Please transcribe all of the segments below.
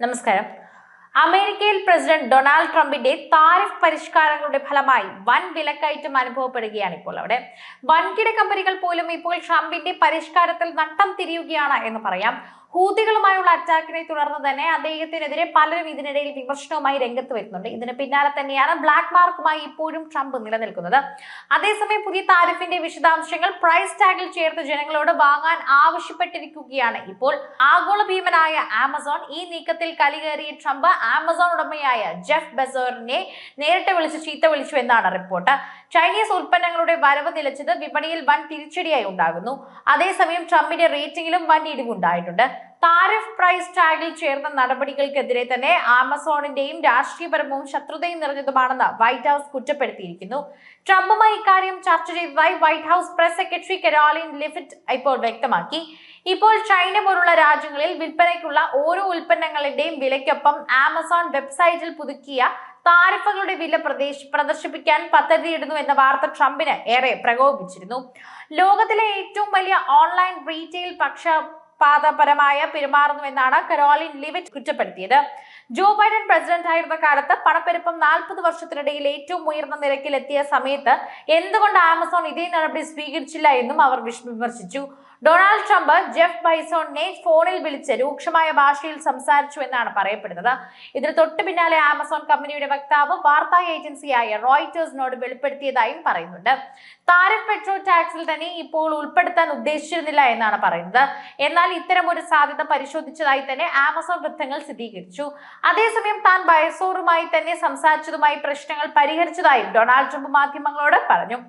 നമസ്കാരം. അമേരിക്കയിൽ president Donald ട്രംപിന്റെ താരിഫ് പരിഷ്കാരങ്ങളുടെ ഫലമായി വൻ വിലക്കയറ്റം അനുഭവപ്പെടുകയാണ് ഇപ്പോൾ അവിടെ. വൻകിട കമ്പനികൾ പോലും ഇപ്പോൾ ട്രംപിന്റെ പരിഷ്കാരത്തിൽ നട്ടം തിരിയുകയാണ് എന്ന് പറയാം. ഹൂതികളുമായുള്ള അറ്റാക്കിനെ തുടർന്ന് തന്നെ അദ്ദേഹത്തിനെതിരെ പലരും ഇതിനിടയിൽ വിമർശനവുമായി രംഗത്ത് വരുന്നുണ്ട്. ഇതിന് പിന്നാലെ തന്നെയാണ് ബ്ലാക്ക് മാർക്കുമായി ഇപ്പോഴും ട്രംപ് നിലനിൽക്കുന്നത്. അതേസമയം പുതിയ താരിഫിന്റെ വിശദാംശങ്ങൾ പ്രൈസ് ടാഗിൽ ചേർത്ത് ജനങ്ങളോട് വാങ്ങാൻ ആവശ്യപ്പെട്ടിരിക്കുകയാണ്. ഇപ്പോൾ ആഗോള ഭീമനായ ആമസോൺ ഈ നീക്കത്തിൽ കലികേറിയ ട്രംപ് ആമസോൺ ഉടമയായ ജെഫ് ബെസോറിനെ നേരിട്ട് വിളിച്ച് ചീത്ത വിളിച്ചു എന്നാണ് റിപ്പോർട്ട്. ചൈനീസ് ഉൽപ്പന്നങ്ങളുടെ വരവ് നിലച്ചത് വിപണിയിൽ വൻ തിരിച്ചടിയായി ഉണ്ടാകുന്നു. അതേസമയം ട്രംപിന്റെ റേറ്റിംഗിലും വൻ ഇടിവുണ്ടായിട്ടുണ്ട്. താരിഫ് പ്രൈസ് ടാഗിൽ ചേർന്ന നടപടികൾക്കെതിരെ തന്നെ ആമസോണിന്റെയും രാഷ്ട്രീയപരവും ശത്രുതയും നിറഞ്ഞതുമാണെന്ന് വൈറ്റ് ഹൌസ് കുറ്റപ്പെടുത്തിയിരിക്കുന്നു. ട്രംപുമായി ഇക്കാര്യം ചർച്ച ചെയ്തതായി White House press secretary Karoline Leavitt ഇപ്പോൾ വ്യക്തമാക്കി. ഇപ്പോൾ ചൈന പോലുള്ള രാജ്യങ്ങളിൽ വിൽപ്പനയ്ക്കുള്ള ഓരോ ഉൽപ്പന്നങ്ങളുടെയും വിലയ്ക്കൊപ്പം ആമസോൺ വെബ്സൈറ്റിൽ പുതുക്കിയ താരിഫുകളുടെ വില പ്രദേശ പ്രദർശിപ്പിക്കാൻ പദ്ധതിയിടുന്നു എന്ന വാർത്ത ട്രംപിന് ഏറെ പ്രകോപിപ്പിച്ചിരുന്നു. ലോകത്തിലെ ഏറ്റവും വലിയ ഓൺലൈൻ റീറ്റെയിൽ പക്ഷപാതപരമായ പെരുമാറുന്നുവെന്നാണ് കരോലിൻ ലിവിറ്റ് കുറ്റപ്പെടുത്തിയത്. ജോ ബൈഡൻ പ്രസിഡന്റ് ആയിരുന്ന കാലത്ത് പണപ്പെരുപ്പം നാൽപ്പത് വർഷത്തിനിടയിൽ ഏറ്റവും ഉയർന്ന നിരക്കിൽ എത്തിയ സമയത്ത് എന്തുകൊണ്ട് ആമസോൺ ഇതേ നടപടി സ്വീകരിച്ചില്ല എന്നും അവർ വിമർശിച്ചു. ഡൊണാൾഡ് ട്രംപ് ജെഫ് ബൈസോണിനെ ഫോണിൽ വിളിച്ച് രൂക്ഷമായ ഭാഷയിൽ സംസാരിച്ചു എന്നാണ് പറയപ്പെടുന്നത്. ഇതിന് തൊട്ടു പിന്നാലെ ആമസോൺ കമ്പനിയുടെ വക്താവ് വാർത്താ ഏജൻസിയായ റോയിറ്റേഴ്സിനോട് വെളിപ്പെടുത്തിയതായും പറയുന്നുണ്ട്. താരിഫ് പെട്രോൾ ടാക്സിൽ തന്നെ ഇപ്പോൾ ഉൾപ്പെടുത്താൻ ഉദ്ദേശിച്ചിരുന്നില്ല എന്നാണ് പറയുന്നത്. എന്നാൽ ഇത്തരം ഒരു സാധ്യത പരിശോധിച്ചതായി തന്നെ ആമസോൺ വൃത്തങ്ങൾ സ്ഥിരീകരിച്ചു. അതേസമയം താൻ ബൈസോറുമായി തന്നെ സംസാരിച്ചതുമായി പ്രശ്നങ്ങൾ പരിഹരിച്ചതായും ഡൊണാൾഡ് ട്രംപ് മാധ്യമങ്ങളോട് പറഞ്ഞു.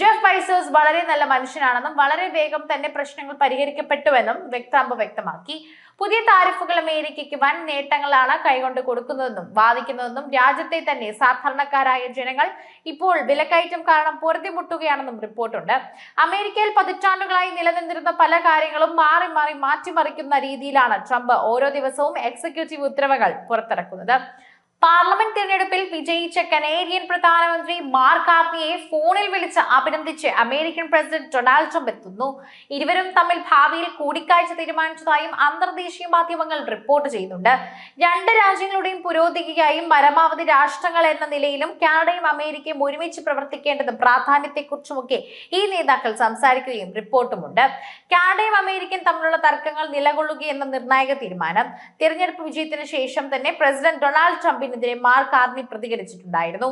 ജെഫ് ബൈസേഴ്സ് വളരെ നല്ല മനുഷ്യനാണെന്നും വളരെ വേഗം തന്നെ പ്രശ്നങ്ങൾ പരിഹരിക്കപ്പെട്ടുവെന്നും വ്യക്താമ്പ് വ്യക്തമാക്കി. പുതിയ താരിഫുകൾ അമേരിക്കയ്ക്ക് വൻ നേട്ടങ്ങളാണ് കൈകൊണ്ട് കൊടുക്കുന്നതെന്നും വാദിക്കുന്നതെന്നും രാജ്യത്തെ തന്നെ സാധാരണക്കാരായ ജനങ്ങൾ ഇപ്പോൾ വിലക്കയറ്റം കാരണം പൊറുതിമുട്ടുകയാണെന്നും റിപ്പോർട്ടുണ്ട്. അമേരിക്കയിൽ പതിറ്റാണ്ടുകളായി നിലനിന്നിരുന്ന പല കാര്യങ്ങളും മാറി മാറി മാറ്റിമറിക്കുന്ന രീതിയിലാണ് ട്രംപ് ഓരോ ദിവസവും എക്സിക്യൂട്ടീവ് ഉത്തരവുകൾ പുറത്തിറക്കുന്നത്. പാർലമെന്റ് തിരഞ്ഞെടുപ്പിൽ വിജയിച്ച കനേഡിയൻ പ്രധാനമന്ത്രി മാർക്ക് കാർണിയെ ഫോണിൽ വിളിച്ച് അഭിനന്ദിച്ച് അമേരിക്കൻ പ്രസിഡന്റ് ഡൊണാൾഡ് ട്രംപ് എത്തുന്നു. ഇരുവരും തമ്മിൽ ഭാവിയിൽ കൂടിക്കാഴ്ച തീരുമാനിച്ചതായും അന്തർദേശീയ മാധ്യമങ്ങൾ റിപ്പോർട്ട് ചെയ്യുന്നുണ്ട്. രണ്ട് രാജ്യങ്ങളുടെയും പുരോഗതിക്കായും പരമാവധി രാഷ്ട്രങ്ങൾ എന്ന നിലയിലും കാനഡയും അമേരിക്കയും ഒരുമിച്ച് പ്രവർത്തിക്കേണ്ടത് പ്രാധാന്യത്തെക്കുറിച്ചുമൊക്കെ ഈ നേതാക്കൾ സംസാരിക്കുകയും റിപ്പോർട്ടുമുണ്ട്. കാനഡയും അമേരിക്കയും തമ്മിലുള്ള തർക്കങ്ങൾ നിലകൊള്ളുകയെന്ന നിർണായക തീരുമാനം. തിരഞ്ഞെടുപ്പ് വിജയത്തിന് ശേഷം തന്നെ പ്രസിഡന്റ് ഡൊണാൾഡ് ട്രംപിനെതിരെ മാർക്ക് കാർണി പ്രതികരിച്ചിട്ടുണ്ടായിരുന്നു